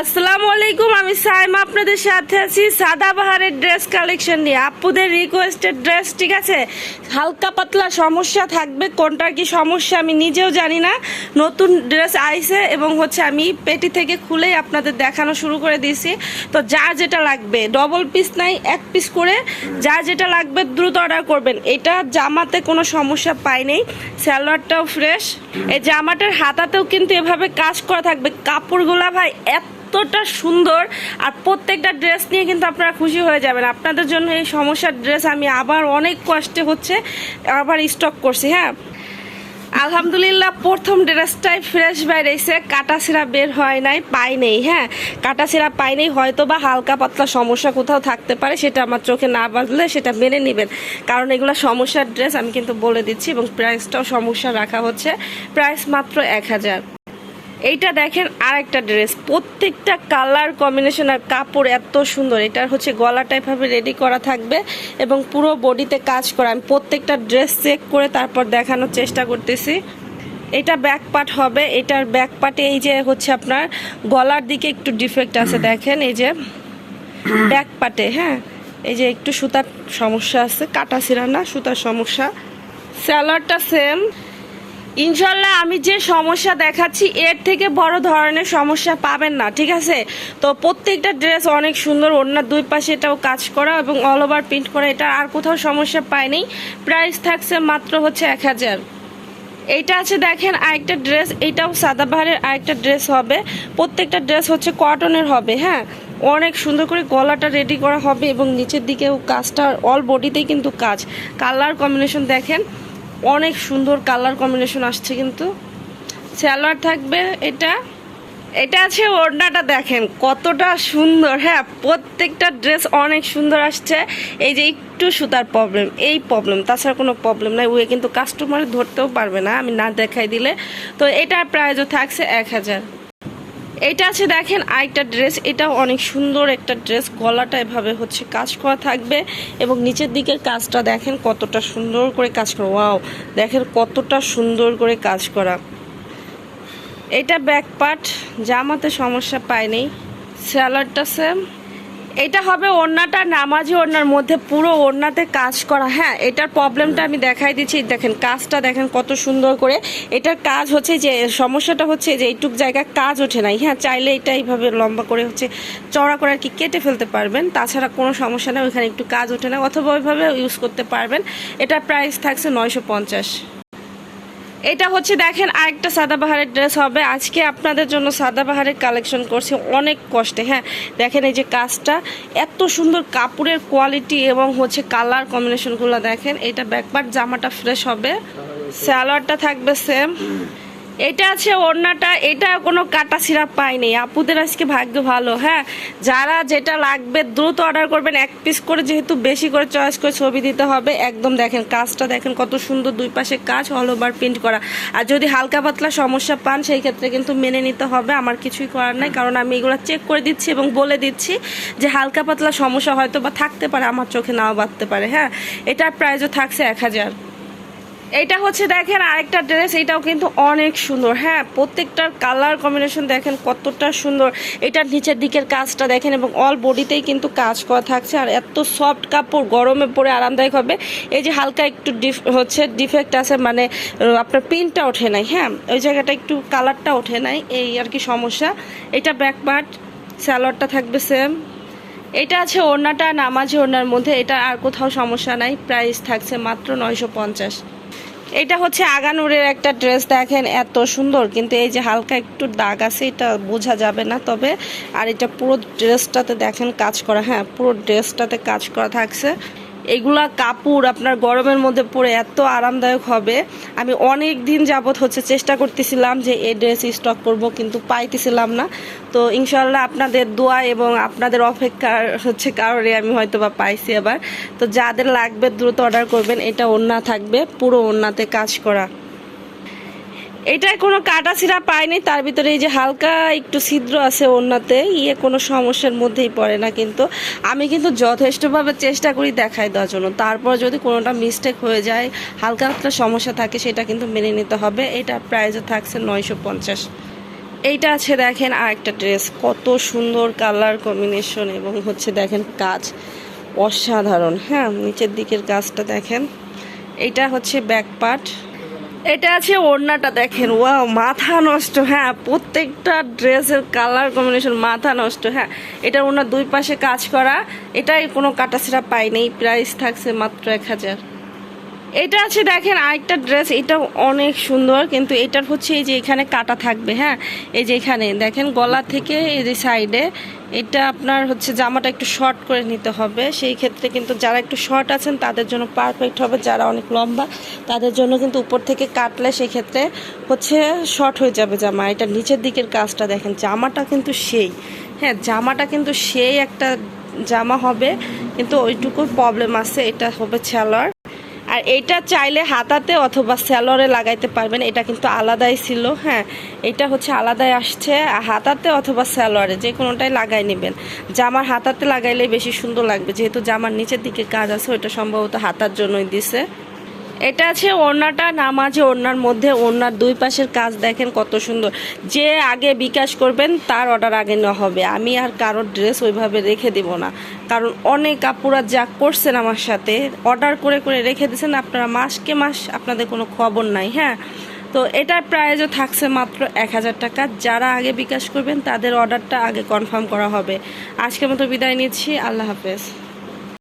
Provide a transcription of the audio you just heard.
আসসালামু আলাইকুম, আমি সাইমা আপনাদের সাথে আছি। সাদাবাহারের ড্রেস কালেকশন নিয়ে। আপুদের রিকোয়েস্টেড ড্রেস ঠিক আছে? হালকা পাতলা সমস্যা থাকবে। কোনটার কি সমস্যা আমি নিজেও জানি না। নতুন ড্রেস আইছে এবং হচ্ছে আমি পেটি থেকে খুলেই আপনাদের দেখানো শুরু করে দিয়েছি। তো যার যেটা লাগবে ডবল পিস নাই, এক পিস করে যার যেটা লাগবে দ্রুত অর্ডার করবেন। এটা জামাতে কোনো সমস্যা পাই নেই। স্যালোয়ারটাও ফ্রেশ এই জামাটার হাতাতেও কিন্তু এভাবে কাজ করা থাকবে। কাপড়গুলা ভাই এতটা সুন্দর আর প্রত্যেকটা ড্রেস নিয়ে কিন্তু আপনারা খুশি হয়ে যাবেন। আপনাদের জন্য এই সমস্যার ড্রেস আমি আবার অনেক কষ্টে হচ্ছে আবার স্টক করছি হ্যাঁ? আলহামদুলিল্লাহ, প্রথম ড্রেসটাই ফ্রেশ বাইরেছে কাটা সিরা বের হয় নাই, পাই নেই হ্যাঁ? কাটা সিরা পাই নেই হয়তো বা হালকা পাতলা সমস্যা কোথাও থাকতে পারে, সেটা আমার চোখে না বাজলে সেটা মেনে নেবেন। কারণ এগুলো সমস্যার ড্রেস আমি কিন্তু বলে দিচ্ছি এবং প্রাইসটাও সমস্যা রাখা হচ্ছে। প্রাইস মাত্র এক হাজার। এইটা দেখেন আর একটা ড্রেস। প্রত্যেকটা কালার কম্বিনেশন আর কাপড় এত সুন্দর। এটার হচ্ছে গলাটা এভাবে রেডি করা থাকবে এবং পুরো বডিতে কাজ করা। আমি প্রত্যেকটা ড্রেস চেক করে তারপর দেখানোর চেষ্টা করতেছি। এটা ব্যাক পার্ট হবে। এটার ব্যাক পার্টে এই যে হচ্ছে আপনার গলার দিকে একটু ডিফেক্ট আছে, দেখেন এই যে ব্যাক পার্টে হ্যাঁ? এই যে একটু সুতার সমস্যা আছে, কাটা ছিঁড়া না, সুতার সমস্যা। স্যালাডটা সেম ইনশাল্লাহ আমি যে সমস্যা দেখাচ্ছি, এর থেকে বড় ধরনের সমস্যা পাবেন না, ঠিক আছে? তো প্রত্যেকটা ড্রেস অনেক সুন্দর ওনার দুই পাশে এটাও কাজ করা এবং অল ওভার প্রিন্ট করা, এটা আর কোথাও সমস্যা পাইনি প্রাইস থাকছে মাত্র হচ্ছে এক হাজার। এইটা আছে দেখেন, আরেকটা ড্রেস এইটাও সাদাবাহারের আরেকটা ড্রেস হবে। প্রত্যেকটা ড্রেস হচ্ছে কটনের হবে হ্যাঁ? অনেক সুন্দর করে গলাটা রেডি করা হবে এবং নিচের দিকেও কাজটা অল বডিতেই কিন্তু কাজ। কালার কম্বিনেশন দেখেন অনেক সুন্দর কালার কম্বিনেশন আসছে কিন্তু। স্যালোয়ার থাকবে এটা। এটা আছে ওড়নাটা দেখেন, কতটা সুন্দর। হ্যাঁ প্রত্যেকটা ড্রেস অনেক সুন্দর আসছে। এই যে একটু সুতার প্রবলেম এই প্রবলেম তাছাড়া কোনো প্রবলেম নাই। ওয়ে কিন্তু কাস্টমার ধরতেও পারবে না, আমি না দেখাই দিলে। তো এটার প্রাইজও থাকছে এক হাজার। এটা আছে, দেখেন, আরেকটা ড্রেস এটাও অনেক সুন্দর একটা ড্রেস গলাটা এভাবে হচ্ছে কাজ করা থাকবে এবং নিচের দিকের কাজটা দেখেন কতটা সুন্দর করে কাজ করা। ওয়াও, দেখেন কতটা সুন্দর করে কাজ করা। এটা ব্যাক পার্ট জামাতে সমস্যা পায়নি স্যালাডটা সেম এটা হবে ওড়নাটা, নামাজি ওড়নার মধ্যে পুরো ওড়নাতে কাজ করা। হ্যাঁ এটার প্রবলেমটা আমি দেখাই দিচ্ছি। দেখেন, কাজটা দেখেন কত সুন্দর করে। এটার কাজ হচ্ছে যে, সমস্যাটা হচ্ছে যে, এইটুক জায়গায় কাজ ওঠে নাই। হ্যাঁ চাইলে এটা এইভাবে লম্বা করে হচ্ছে চড়া করে আর কি কেটে ফেলতে পারবেন। তাছাড়া কোনো সমস্যা নেই, ওইখানে একটু কাজ ওঠে না, অথবা ওইভাবে ইউজ করতে পারবেন। এটার প্রাইস থাকছে নয়শো পঞ্চাশ। এটা হচ্ছে দেখেন আরেকটা সাদাবাহারের ড্রেস হবে। আজকে আপনাদের জন্য সাদাবাহারের কালেকশন করছি। অনেক কষ্টে হ্যাঁ। দেখেন এই যে কাজটা, এত সুন্দর কাপড়ের কোয়ালিটি এবং হচ্ছে কালার কম্বিনেশনগুলো দেখেন। এটা ব্যাকপার্ট জামাটা ফ্রেশ হবে। স্যালোয়ারটা থাকবে সেম এটা আছে ওড়নাটা, এটা কোনো কাটা সিরাপ পাইনি। আপুদের আজকে ভাগ্য ভালো হ্যাঁ? যারা যেটা লাগবে দ্রুত অর্ডার করবেন, এক পিস করে যেহেতু বেশি করে চয়েস করে ছবি দিতে হবে, একদম দেখেন কাজটা দেখেন কত সুন্দর দুই পাশে কাজ অল ওভার প্রিন্ট করা। আর যদি হালকা পাতলা সমস্যা পান, সেই ক্ষেত্রে কিন্তু মেনে নিতে হবে, আমার কিছুই করার নাই, কারণ আমি এগুলো চেক করে দিচ্ছি এবং বলে দিচ্ছি যে হালকা পাতলা সমস্যা হয়তো বা থাকতে পারে, আমার চোখে নাও বাঁধতে পারে হ্যাঁ? এটার প্রাইজও থাকছে এক হাজার। এটা হচ্ছে দেখেন আরেকটা ড্রেস, এটাও কিন্তু অনেক সুন্দর। হ্যাঁ প্রত্যেকটার কালার কম্বিনেশন দেখেন কতটা সুন্দর। এটার নিচের দিকের কাজটা দেখেন এবং অল বডিতেই কিন্তু কাজ করা থাকছে। আর এত সফট কাপড় গরমে পরে আরামদায়ক হবে। এই যে হালকা একটু ডিফ হচ্ছে ডিফেক্ট আছে মানে আপনার প্রিন্টটা ওঠে নাই হ্যাঁ? ওই জায়গাটা একটু কালারটা ওঠে নাই, এই আর কি সমস্যা। এটা ব্যাক পার্ট স্যালোয়ারটা থাকবে সেম এটা আছে ওড়নাটা, নামাজি ওড়নার মধ্যে। এটা আর কোথাও সমস্যা নাই প্রাইস থাকছে মাত্র নয়শো পঞ্চাশ। এটা হচ্ছে আগানুরের একটা ড্রেস, দেখেন এত সুন্দর। কিন্তু এই যে হালকা একটু দাগ আছে, এটা বোঝা যাবে না তবে। আর এটা পুরো ড্রেসটাতে দেখেন কাজ করা হ্যাঁ পুরো ড্রেসটাতে কাজ করা থাকছে। এগুলা কাপড় আপনার গরমের মধ্যে পরে এত আরামদায়ক হবে। আমি অনেক দিন যাবত হচ্ছে চেষ্টা করতেছিলাম যে এই ড্রেস স্টক করব, কিন্তু পাইতেছিলাম না। তো ইনশাল্লাহ আপনাদের দোয়া এবং আপনাদের অপেক্ষার হচ্ছে কারণে আমি হয়তো বা পাইছি আবার। তো যাদের লাগবে দ্রুত অর্ডার করবেন, এটা ওন্না থাকবে, পুরো ওন্নাতে কাজ করা। এটায় কোনো কাটা ছিঁড়া পায়নি, তার ভিতরে এই যে হালকা একটু ছিদ্র আছে ওনাতে ইয়ে কোনো সমস্যার মধ্যেই পড়ে না কিন্তু। আমি কিন্তু যথেষ্টভাবে চেষ্টা করি দেখাই দেওয়ার জন্য। তারপর যদি কোনোটা মিস্টেক হয়ে যায়, হালকা একটা সমস্যা থাকে, সেটা কিন্তু মেনে নিতে হবে। এটা প্রাইসও থাকছে নয়শো পঞ্চাশ। এইটা আছে দেখেন আর একটা ড্রেস কত সুন্দর কালার কম্বিনেশন এবং হচ্ছে দেখেন কাজ অসাধারণ। হ্যাঁ নিচের দিকের কাজটা দেখেন। এটা হচ্ছে ব্যাক পার্ট এটা আছে ওড়নাটা দেখেন। ওয়া মাথা নষ্ট হ্যাঁ প্রত্যেকটা ড্রেসের কালার কম্বিনেশন মাথা নষ্ট হ্যাঁ। এটা ওনার দুই পাশে কাজ করা, এটাই কোনো কাটাছেড়া পাইনি প্রাইস থাকছে মাত্র এক হাজার। এটা আছে দেখেন আরেকটা ড্রেস এটা অনেক সুন্দর, কিন্তু এটার হচ্ছে এই যে এখানে কাটা থাকবে হ্যাঁ? এই যে এখানে, দেখেন গলা থেকে এই যে সাইডে এটা আপনার হচ্ছে জামাটা একটু শর্ট করে নিতে হবে। সেই ক্ষেত্রে কিন্তু যারা একটু শর্ট আছেন, তাদের জন্য পারফেক্ট হবে। যারা অনেক লম্বা, তাদের জন্য কিন্তু উপর থেকে কাটলে সেই ক্ষেত্রে হচ্ছে শর্ট হয়ে যাবে জামা। এটা নিচের দিকের কাজটা দেখেন, জামাটা কিন্তু সেই হ্যাঁ? জামাটা কিন্তু সেই একটা জামা হবে, কিন্তু ওইটুকু প্রবলেম আছে, এটা হবে ছালোয়ার আর এটা চাইলে হাতাতে অথবা স্যালোরে লাগাইতে পারবেন, এটা কিন্তু আলাদাই ছিল হ্যাঁ। এটা হচ্ছে আলাদাই আসছে হাতাতে অথবা স্যালোয়ারে যে কোনোটাই লাগাই নেবেন। জামার হাতাতে লাগাইলে বেশি সুন্দর লাগবে, যেহেতু জামার নিচের দিকে কাজ আছে, ওইটা সম্ভবত হাতার জন্যই দিছে। এটা আছে ওড়নাটা নামাজে ওড়নার মধ্যে। ওড়নার দুই পাশের কাজ দেখেন কত সুন্দর। যে আগে বিকাশ করবেন, তার অর্ডার আগে নেওয়া হবে। আমি আর কারোর ড্রেস ওইভাবে রেখে দেব না। কারণ অনেক আপুরা যা করছেন আমার সাথে অর্ডার করে করে রেখে দিয়েছেন, আপনারা মাসকে মাস আপনাদের কোনো খবর নাই হ্যাঁ? তো এটার প্রাইজও থাকছে মাত্র এক হাজার টাকা। যারা আগে বিকাশ করবেন, তাদের অর্ডারটা আগে কনফার্ম করা হবে। আজকের মতো বিদায় নিচ্ছি। আল্লাহ হাফেজ।